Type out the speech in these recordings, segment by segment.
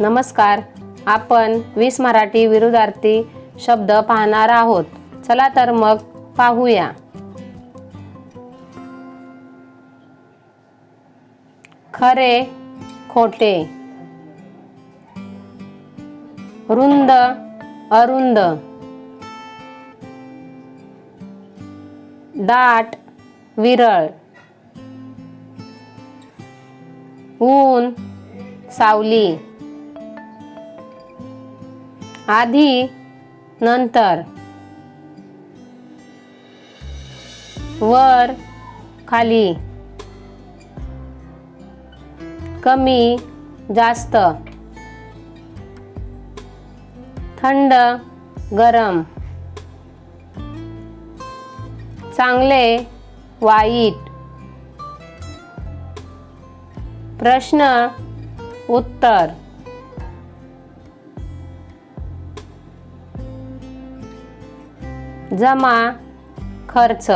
नमस्कार. आपण वीस मराठी विरुद्धार्थी शब्द पाहणार आहोत. चला तर मग पाहूया. खरे खोटे. रुंद अरुंद. दाट विरळ. ऊन सावली. आधी नंतर. वर खाली. कमी जास्त. थंड गरम. चांगले वाईट. प्रश्न उत्तर. जमा खर्च.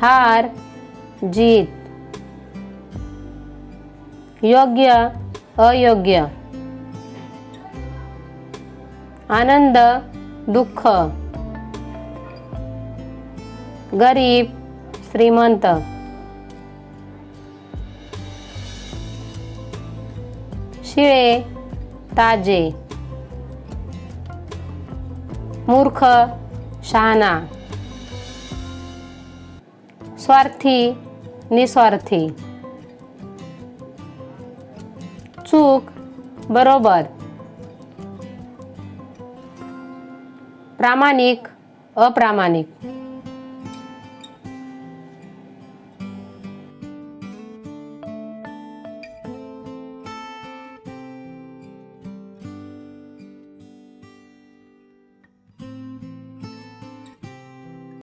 हार जीत. योग्य अयोग्य. आनंद दुःख. गरीब श्रीमंत. शिळे ताजे. मूर्ख शहाणा. स्वार्थी निस्वार्थी. चूक बरोबर. प्रामाणिक अप्रामाणिक.